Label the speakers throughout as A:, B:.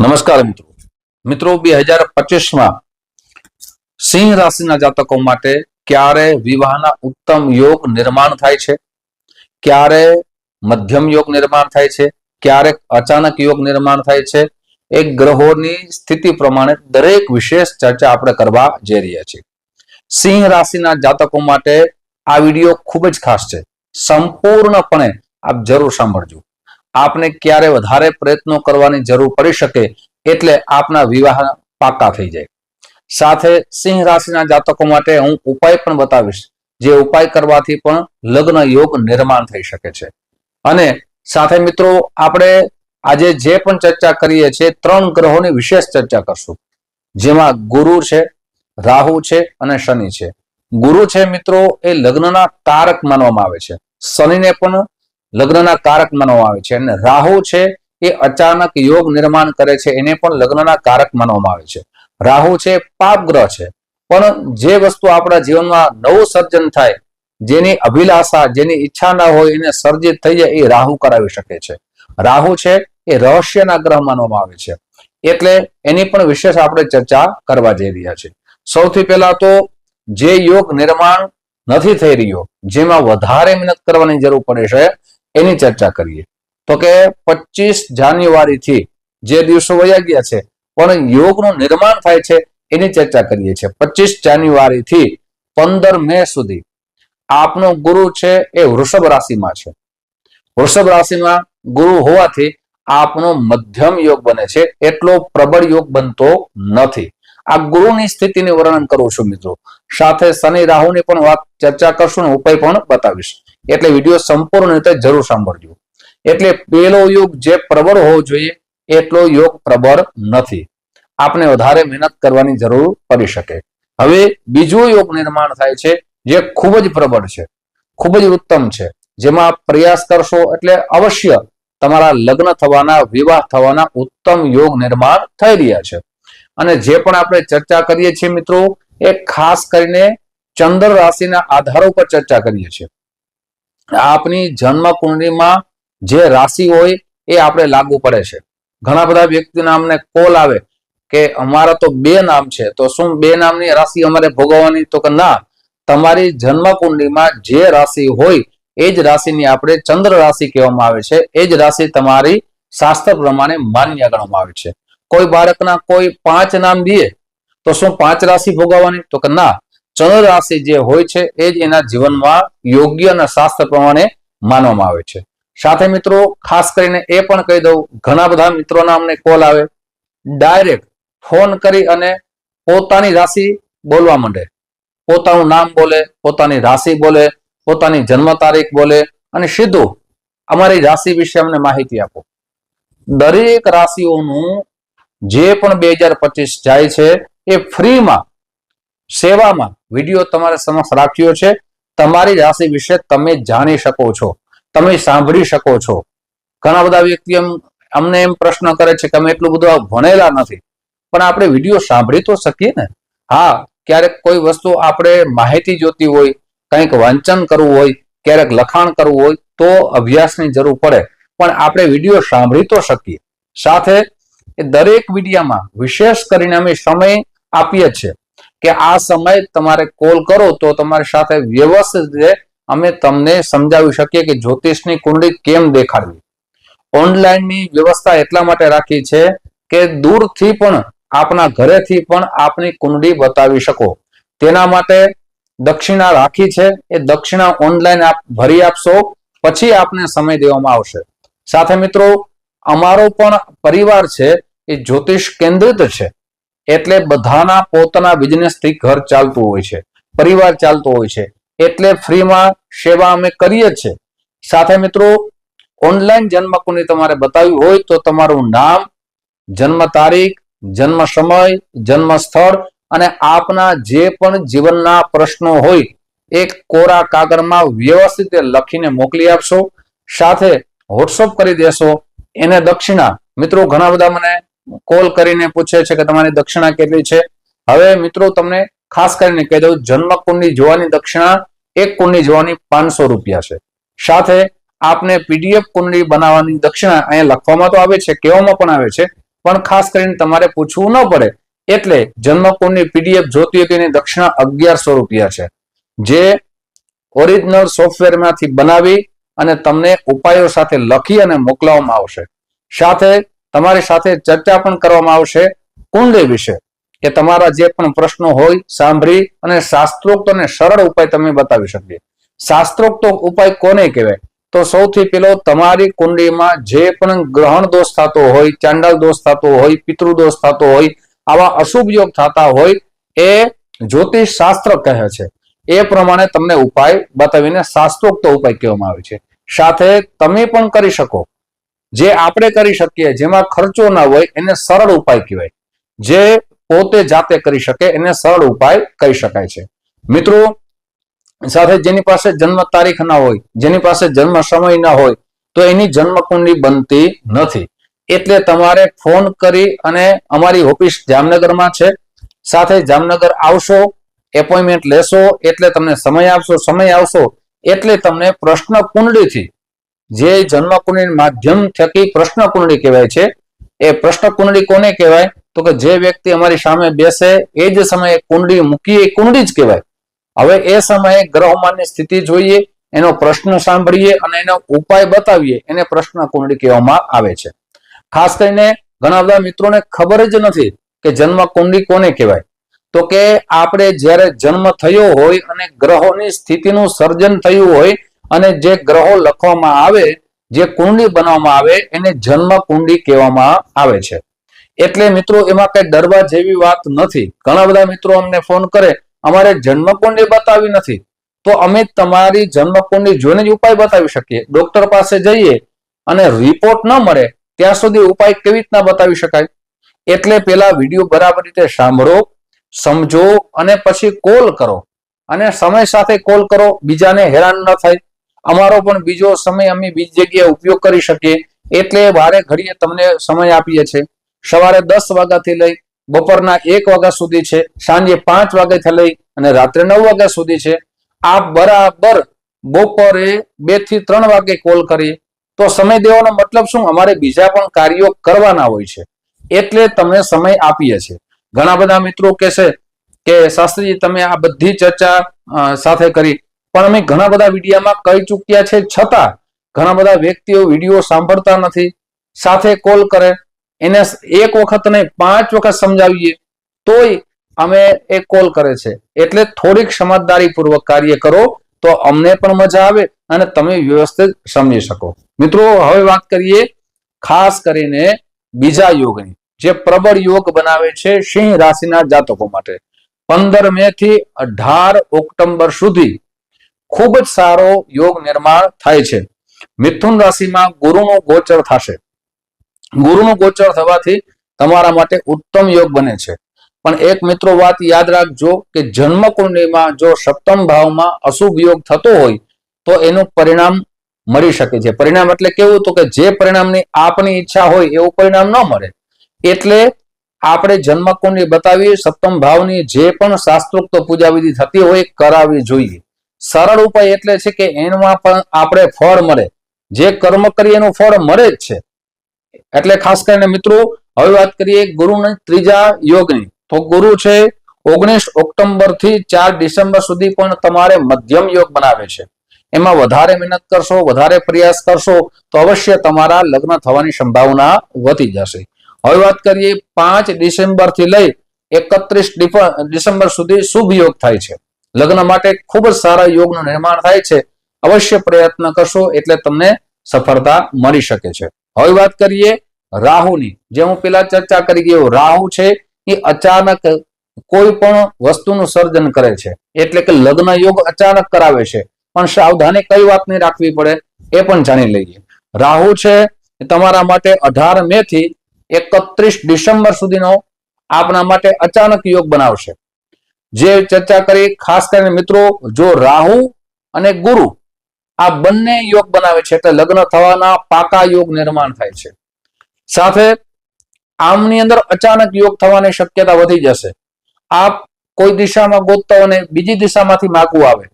A: નમસ્કાર મિત્રો. મિત્રો, બે હજાર પચીસમાં સિંહ રાશિના જાતકો માટે ક્યારે વિવાહના ઉત્તમ યોગ નિર્માણ થાય છે? ક્યારે મધ્યમ યોગ નિર્માણ થાય છે? ક્યારેક અચાનક યોગ નિર્માણ થાય છે? એ ગ્રહોની સ્થિતિ પ્રમાણે દરેક વિશેષ ચર્ચા આપણે કરવા જઈ રહ્યા છીએ. સિંહ રાશિના જાતકો માટે આ વીડિયો ખૂબ જ ખાસ છે. સંપૂર્ણપણે આપ જરૂર સાંભળજો. આપને ક્યારે વધારે પ્રયત્નો કરવાની જરૂર પડી શકે એટલે આપના વિવાહ પાકા થઈ જાય. સાથે સિંહ રાશિના જાતકો માટે હું ઉપાય પણ બતાવીશ, જે ઉપાય કરવાથી પણ લગ્ન યોગ નિર્માણ થઈ શકે છે. અને સાથે મિત્રો, આપણે આજે જે પણ ચર્ચા કરીએ છીએ, ત્રણ ગ્રહોની વિશેષ ચર્ચા કરશું. જેમાં ગુરુ છે, રાહુ છે અને શનિ છે. ગુરુ છે મિત્રો, એ લગ્નના કારક માનવામાં આવે છે. શનિને પણ લગ્નના કારક માનવામાં આવે છે. અને રાહુ છે, એ અચાનક યોગ નિર્માણ કરે છે, એને પણ લગ્નના કારક માનવામાં આવે છે. રાહુ છે, પાપ ગ્રહ છે. પણ જે વસ્તુ આપણા જીવનમાં નવું સર્જન થાય, જેની અભિલાષા, જેની ઈચ્છા ના હોય, એને સર્જિત થઈ જાય, એ રાહુ કરાવી શકે છે. રાહુ છે, એ રહસ્યના ગ્રહ માનવામાં આવે છે. એટલે એની પણ વિશેષ આપણે ચર્ચા કરવા જઈ રહ્યા છે સૌથી પહેલા તો જે યોગ નિર્માણ નથી થઈ રહ્યો, જેમાં વધારે મહેનત કરવાની જરૂર પડે છે એની ચર્ચા કરીએ. તો કે પચીસ જાન્યુઆરી થી જે દિવસો વયા ગયા છે, પણ યોગનું નિર્માણ થાય છે એની ચર્ચા કરીએ છીએ. પચીસ જાન્યુઆરી થી પંદર મે સુધી આપનો ગુરુ છે એ વૃષભ રાશિમાં છે. વૃષભ રાશિમાં ગુરુ હોવાથી આપનો મધ્યમ યોગ બને છે. એટલો પ્રબળ યોગ બનતો નથી. આ ગુરુની સ્થિતિને વર્ણન કરું છું મિત્રો. સાથે શનિ રાહુની પણ વાત ચર્ચા કરશું ને ઉપાય પણ બતાવીશ. એટલે વીડિયો સંપૂર્ણ રીતે જરૂર સાંભળજો. એટલે પેલો યોગ જે પ્રબળ હોવો જોઈએ, એટલો યોગ પ્રબળ નથી. આપણે વધારે મહેનત કરવાની જરૂર પડી શકે. હવે બીજો યોગ નિર્માણ થાય છે, જે ખૂબ જ પ્રબળ છે, ખૂબ જ ઉત્તમ છે. જેમાં પ્રયાસ કરશો એટલે અવશ્ય તમારા લગ્ન થવાના, વિવાહ થવાના ઉત્તમ યોગ નિર્માણ થઈ રહ્યા છે. અને જે પણ આપણે ચર્ચા કરીએ છીએ મિત્રો, એ ખાસ કરીને ચંદ્ર રાશિના આધારો પર ચર્ચા કરીએ છીએ. આપની જન્મ કુંડળીમાં જે રાશિ હોય એ આપણે લાગુ પડે છે. ઘણા બધા વ્યક્તિના અમને કોલ આવે કે અમારા તો બે નામ છે, તો શું બે નામની રાશિ અમારે ભોગવવાની? તો કે ના, તમારી જન્મ કુંડળીમાં જે રાશિ હોય એ જ રાશિની આપણે ચંદ્ર રાશિ કહેવામાં આવે છે. એ જ રાશિ તમારી શાસ્ત્ર પ્રમાણે માન્ય ગણવામાં આવે છે. કોઈ બાળકના કોઈ પાંચ નામ દે તો શું પાંચ રાશિ ભોગવવાની? તો કે ના ચંદ્ર રાશિ જે હોય છે, એ જ એના જીવનમાં યોગ્ય અને શાસ્ત્ર પ્રમાણે માનવામાં આવે છે. સાથે મિત્રો, ખાસ કરીને એ પણ કહી દઉં, ઘણા બધા મિત્રોના અમને કોલ આવે. ડાયરેક્ટ ફોન કરી અને પોતાની રાશિ બોલવા માંડે. પોતાનું નામ બોલે, પોતાની રાશિ બોલે, પોતાની જન્મ તારીખ બોલે અને સીધું અમારી રાશિ વિશે અમને માહિતી આપો. દરેક રાશિઓનું જે પણ બે જાય છે, એ ફ્રીમાં સેવામાં વીડિયો તમારે સમક્ષ રાખ્યો છે. તમારી રાશિ વિશે તમે જાણી શકો છો. તમે સાંભળી શકો છો. ઘણા બધા વ્યક્તિ એમ, અમને એમ પ્રશ્ન કરે છે કે અમે એટલું બધું ભણેલા નથી. પણ આપણે વીડિયો સાંભળી તો શકીએ ને? હા, ક્યારેક કોઈ વસ્તુ આપણે માહિતી જોતી હોય, કંઈક વાંચન કરવું હોય, ક્યારેક લખાણ કરવું હોય, તો અભ્યાસની જરૂર પડે. પણ આપણે વીડિયો સાંભળી તો શકીએ. સાથે દરેક વિડીયામાં વિશેષ કરીને અમે સમય આપીએ છીએ. કે આ સમય તમારે કોલ કરો તો તમારી સાથે વ્યવસ્થિત રીતે અમે તમને સમજાવી શકીએ કે જ્યોતિષની કુંડળી કેમ દેખાડવી. ઓનલાઈનની વ્યવસ્થા એટલા માટે રાખી છે કે દૂરથી પણ આપના ઘરેથી પણ આપની કુંડળી બતાવી શકો. તેના માટે દક્ષિણા રાખી છે. એ દક્ષિણા ઓનલાઈન આપ ભરી આપશો. પછી આપને સમય દેવામાં આવશે. સાથે મિત્રો, અમારો પણ પરિવાર છે એ જ્યોતિષ કેન્દ્રિત છે. એટલે બધાના પોતાના બિઝનેસથી ઘર ચાલતું હોય છે, પરિવાર ચાલતો હોય છે, એટલે ફ્રીમાં સેવા અમે કરીએ જ છે સાથે મિત્રો ઓનલાઈન જન્મકુંડી તમારે બતાવ્યું હોય તો તમારું નામ, જન્મ તારીખ, જન્મ સમય, જન્મ સ્થળ અને આપના જે પણ જીવનના પ્રશ્નો હોય એક કોરા કાગળમાં વ્યવસ્થિત લખીને મોકલી આપશો. સાથે વોટ્સઅપ કરી દેશો. એને દક્ષિણા, મિત્રો, ઘણા બધા મને કોલ કરીને પૂછે છે કે તમારી દક્ષિણા કેટલી છે? હવે મિત્રો તમને ખાસ કરીને કહી દઉં જન્મ કુંડની જોવાની દક્ષિણા એક કુંડની જોવાની પાંચસો રૂપિયા છે. સાથે આપને પીડીએફ કુંડલી બનાવવાની દક્ષિણા અહીંયા લખવામાં તો આવે છે, કહેવામાં પણ આવે છે, પણ ખાસ કરીને તમારે પૂછવું ન પડે. એટલે જન્મ કુંડની પીડીએફ જોતી હતી એની દક્ષિણા અગિયારસો રૂપિયા છે. જે ઓરિજિનલ સોફ્ટવેરમાંથી બનાવી અને તમને ઉપાયો સાથે લખી અને મોકલવામાં આવશે. સાથે તમારી સાથે ચર્ચા પણ કરવામાં આવશે કુંડલી વિશે, કે તમારા જે પણ પ્રશ્નો હોય સાંભળી અને શાસ્ત્રોક્ત અને સરળ ઉપાય તમે બતાવી શકીએ. શાસ્ત્રોક્ત ઉપાય કોને કહેવાય? તો સૌથી પેલો તમારી કુંડળીમાં જે પણ ગ્રહણ દોષ થતો હોય, ચાંડાલ દોષ થતો હોય, પિતૃ દોષ થતો હોય, આવા અશુભ યોગ થતા હોય, એ જ્યોતિષ શાસ્ત્ર કહે છે. એ પ્રમાણે તમને ઉપાય બતાવીને શાસ્ત્રોક્ત ઉપાય કહેવામાં આવે છે. સાથે તમે પણ કરી શકો. જે આપણે કરી શકીએ, જેમાં ખર્ચો ના હોય, એને સરળ ઉપાય કહેવાય. જે પોતે જાતે કરી શકે, એને સરળ ઉપાય કહી શકાય છે. મિત્રો, સાથે જેની પાસે જન્મ તારીખ ના હોય, જેની પાસે જન્મ સમય ના હોય, તો એની જન્મ કુંડલી બનતી નથી. એટલે તમારે ફોન કરી અને અમારી ઓફિસ જામનગરમાં છે. સાથે જામનગર આવશો, એપોઇન્ટમેન્ટ લેશો, એટલે તમને સમય આપશો, સમય આવશો, એટલે તમને પ્રશ્ન કુંડળીથી જે જન્મ કુંડળી માધ્યમ થકી પ્રશ્ન કુંડળી કહેવાય છે, એ પ્રશ્ન કુંડળી કોને કહેવાય? તો કે જે વ્યક્તિ અમારી સામે બેસે, એ જ સમયે કુંડળી મૂકી એ કુંડળી જ કહેવાય. હવે એ સમયે ગ્રહમાનની સ્થિતિ જોઈએ, એનો પ્રશ્ન સાંભળીએ અને એનો ઉપાય બતાવીએ, એને પ્રશ્ન કુંડળી કહેવામાં આવે છે. ખાસ કરીને ઘણા બધા મિત્રોને ખબર જ નથી કે જન્મ કુંડળી કોને કહેવાય. તો કે આપણે જ્યારે જન્મ થયો હોય અને ગ્રહોની સ્થિતિનું સર્જન થયું હોય અને જે ગ્રહો લખવામાં આવે, જે કુંડી બનાવવામાં આવે, એને જન્મ કુંડળી કહેવામાં આવે છે. એટલે મિત્રો, એમાં કઈ ડરવા જેવી વાત નથી. ઘણા બધા મિત્રો અમને ફોન કરે, અમારે જન્મકુંડલી બતાવી નથી. તો અમે તમારી જન્મકુંડલી જોઈને જ ઉપાય બતાવી શકીએ. ડોક્ટર પાસે જઈએ અને રિપોર્ટ ન મળે, ત્યાં સુધી ઉપાય કેવી રીતના બતાવી શકાય? એટલે પેલા વીડિયો બરાબર રીતે સાંભળો, સમજો અને પછી કોલ કરો. અને સમય સાથે કોલ કરો, બીજાને હેરાન ન થાય. અમારો પણ બીજો સમય અમે બીજી જગ્યાએ ઉપયોગ કરી શકીએ, એટલે વારે ઘડીએ તમને સમય આપીએ છીએ. સવારે દસ વાગ્યાથી લઈ બપોરના એક વાગ્યા સુધી છે, સાંજે પાંચ વાગ્યાથી લઈ અને રાત્રે નવ વાગ્યા સુધી છે. આપ બરાબર બપોરે બેથી ત્રણ વાગે કોલ કરીએ તો સમય દેવાનો મતલબ શું? અમારે બીજા પણ કાર્યો કરવાના હોય છે, એટલે તમને સમય આપીએ છીએ. ઘણા બધા મિત્રો કહેશે કે શાસ્ત્રીજી, તમે આ બધી ચર્ચા સાથે કરી. પણ અમે ઘણા બધા વિડીયામાં કહી ચૂક્યા છે છતાં ઘણા બધા વ્યક્તિઓ વીડિયો સાંભળતા નથી. સાથે કોલ કરે, એને એક વખત નહીં પાંચ વખત સમજાવીએ, તોય અમે એ કોલ કરે છે. એટલે થોડીક સમજદારી પૂર્વક કાર્ય કરો, તો અમને પણ મજા આવે અને તમે વ્યવસ્થિત સમજી શકો. મિત્રો, હવે વાત કરીએ ખાસ કરીને બીજા યોગની, જે પ્રબળ યોગ બનાવે છે સિંહ રાશિના જાતકો માટે. પંદર મે થી અઢાર ઓક્ટોબર સુધી ખૂબ જ સારો યોગ નિર્માણ થાય છે. મિથુન રાશિમાં ગુરુનું ગોચર થશે. ગુરુનું ગોચર થવાથી તમારા માટે ઉત્તમ યોગ બને છે. પણ એક મિત્રો વાત યાદ રાખજો કે જન્મ કુંડલીમાં જો સપ્તમ ભાવમાં અશુભ યોગ થતો હોય, તો એનું પરિણામ મળી શકે છે. પરિણામ એટલે કેવું તો કે જે પરિણામની આપની ઈચ્છા હોય એવું પરિણામ ન મળે. એટલે આપણે જન્મ બતાવીએ બતાવી સપ્તમ ભાવની જે પણ શાસ્ત્રોક્ત પૂજા વિધિ થતી હોય કરાવી જોઈએ. સરળ ઉપાય એટલે છે કે એમાં પણ આપણે ફળ મળે. જે કર્મ કરીએ એનું ફળ મળે જ છે. એટલે ખાસ કરીને મિત્રો, હવે વાત કરીએ ગુરુના ત્રીજા યોગની. તો ગુરુ છે ઓગણીસ ઓક્ટોબરથી ચાર ડિસેમ્બર સુધી પણ તમારે મધ્યમ યોગ બનાવે છે. એમાં વધારે મહેનત કરશો, વધારે પ્રયાસ કરશો, તો અવશ્ય તમારા લગ્ન થવાની સંભાવના વધી જશે. હવે વાત કરીએ પાંચ ડિસેમ્બરથી લઈ એકત્રીસ ડિસેમ્બર સુધી શુભ યોગ થાય છે. લગ્ન માટે ખૂબ જ સારા યોગનું નિર્માણ થાય છે. અવશ્ય પ્રયત્ન કરશો એટલે તમને સફળતા મળી શકે છે. હવે વાત કરીએ રાહુની. જે હું પેલા ચર્ચા કરી ગયો, રાહુ છે એ અચાનક કોઈ પણ વસ્તુનું સર્જન કરે છે. એટલે કે લગ્ન યોગ અચાનક કરાવે છે. પણ સાવધાની કઈ વાતની રાખવી પડે, એ પણ જાણી લઈએ. રાહુ છે તમારા માટે અઢાર મે થી એકત્રીસ ડિસેમ્બર સુધીનો આપના માટે અચાનક યોગ બનાવશે. જે ચર્ચા કરી, ખાસ કરીને મિત્રો, જો રાહુ અને ગુરુ આ બંને યોગ બનાવે છે, એટલે લગ્ન થવાના પાકા યોગ નિર્માણ થાય છે. સાથે આમની અંદર અચાનક યોગ થવાની શક્યતા વધી જશે. આપ કોઈ દિશામાં ગોતતા અને બીજી દિશામાંથી માગવું આવે.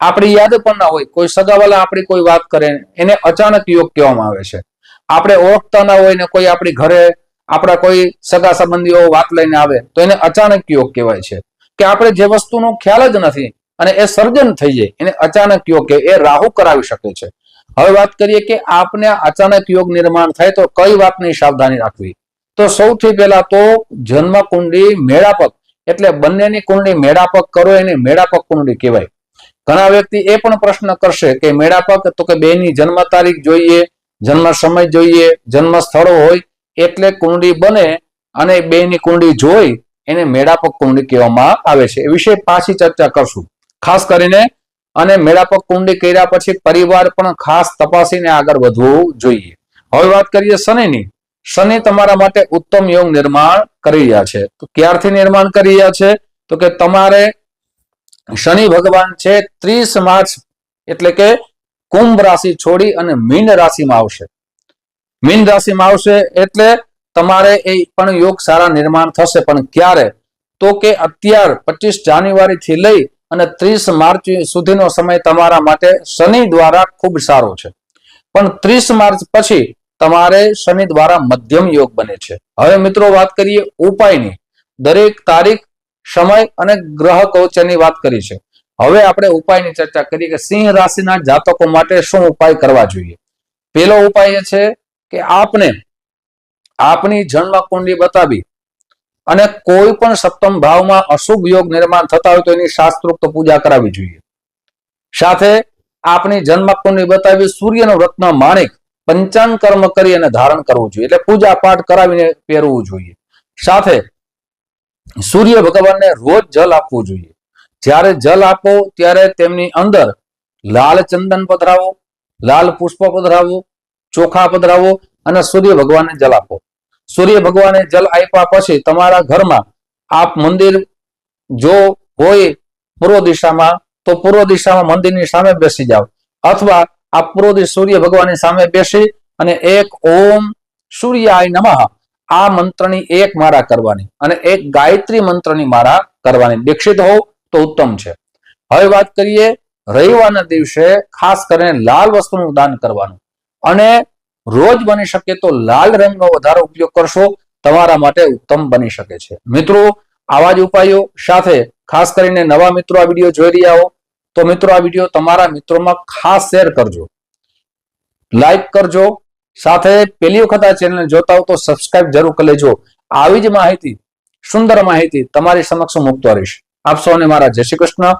A: આપણી યાદ પણ ના હોય, કોઈ સગાવાલા આપણી કોઈ વાત કરે, એને અચાનક યોગ કહેવામાં આવે છે. આપણે ઓળખતા ના હોય ને કોઈ આપણી ઘરે આપણા કોઈ સગા સંબંધીઓ વાત લઈને આવે, તો એને અચાનક યોગ કહેવાય છે. કે આપણે જે વસ્તુનો ખ્યાલ જ નથી અને એ સર્જન થઈ જાય, એને અચાનક યોગ કે એ રાહુ કરાવી શકે છે. હવે વાત કરીએ કે આપને અચાનક યોગ નિર્માણ થાય તો કઈ વાતની સાવધાની રાખવી? તો સૌથી પહેલા તો જન્મ કુંડી મેળાપક, એટલે બંનેની કુંડી મેળાપક કરો એને મેળાપક કુંડી કહેવાય. ઘણા વ્યક્તિ એ પણ પ્રશ્ન કરશે કે મેળાપક તો કે બેની જન્મ તારીખ જોઈએ, જન્મ સમય જોઈએ, જન્મ સ્થળો હોય, એટલે કુંડી બને અને બેની કુંડી જોઈ એને મેળાપક કુંડળી કહેવામાં આવે છે. એ વિશે પાછી ચર્ચા કરશું. ખાસ કરીને અને મેળાપક કુંડળી કર્યા પછી પરિવાર પણ ખાસ તપાસીને આગળ વધવું જોઈએ. હવે વાત કરીએ શનિની. શનિ તમારા માટે ઉત્તમ યોગ નિર્માણ કરી રહ્યા છે. તો ક્યારથી નિર્માણ કરી રહ્યા છે? તો કે તમારે શનિ ભગવાન છે ત્રીસ માર્ચ એટલે કે કુંભ રાશિ છોડી અને મીન રાશિમાં આવશે. મીન રાશિમાં આવશે એટલે તમારે એ પણ યોગ સારા નિર્માણ થશે. પણ ક્યારે? તો કે અત્યાર પચીસ જાન્યુઆરી થી લઈ અને ત્રીસ માર્ચ સુધીનો સમય તમારા માટે શનિ દ્વારા ખૂબ સારો છે. પણ ત્રીસ માર્ચ પછી તમારે શનિ દ્વારા મધ્યમ યોગ બને છે. હવે મિત્રો વાત કરીએ ઉપાયની. દરેક તારીખ, સમય અને ગ્રહ કવચની વાત કરી છે. હવે આપણે ઉપાયની ચર્ચા કરીએ કે સિંહ રાશિના જાતકો માટે શું ઉપાય કરવા જોઈએ? પહેલો ઉપાય એ છે કે આપને આપની જન્મ કુંડલી બતાવી અને કોઈ પણ સપ્તમ ભાવમાં અશુભ યોગ નિર્માણ થતા હોય તો એની શાસ્ત્રોક્ત પૂજા કરાવવી જોઈએ. સાથે આપની જન્મ કુંડલી બતાવી સૂર્યનો રત્ન માણિક પંચાંગ કર્મ કરી અને ધારણ કરવું જોઈએ. એટલે પૂજા પાઠ કરાવીને પહેરવું જોઈએ. સાથે સૂર્ય ભગવાનને રોજ જલ આપવું જોઈએ. જ્યારે જલ આપો ત્યારે તેમની અંદર લાલ ચંદન પધરાવો, લાલ પુષ્પ પધરાવો, ચોખા પધરાવો અને સૂર્ય ભગવાનને જલ આપો. સૂર્ય ભગવાને જલ આપ્યા પછી તમારા ઘરમાં આપ મંદિર જો હોય પૂર્વ દિશામાં, તો પૂર્વ દિશામાં મંદિરની સામે બેસી જાઓ. અથવા આપ પૂર્વ સૂર્ય ભગવાનની સામે બેસી અને એક ઓમ સૂર્યાય નમઃ. આ મંત્રની એક મારા કરવાની અને એક ગાયત્રી મંત્રની મારા કરવાની. દીક્ષિત હોવ તો ઉત્તમ છે. હવે વાત કરીએ રવિવારના દિવસે ખાસ કરીને લાલ વસ્તુનું દાન કરવાનું. અને રોજ બની શકે તો લાલ રંગનો વધારે ઉપયોગ કરશો, તમારા માટે ઉત્તમ બની શકે છે. મિત્રો, આવા જ ઉપાયો સાથે ખાસ કરીને નવા મિત્રો આ વીડિયો જોઈ રહ્યા હો, તો મિત્રો આ વીડિયો તમારા મિત્રોમાં ખાસ શેર કરજો. લાઈક કરજો, સાથે પહેલી વખત આ ચેનલ જોતા હો તો સબસ્ક્રાઇબ જરૂર કરી લેજો. આવી જ માહિતી, સુંદર માહિતી તમારી સમક્ષ મૂકતો રહીશ. આપ સૌને મારા જય શ્રી કૃષ્ણ.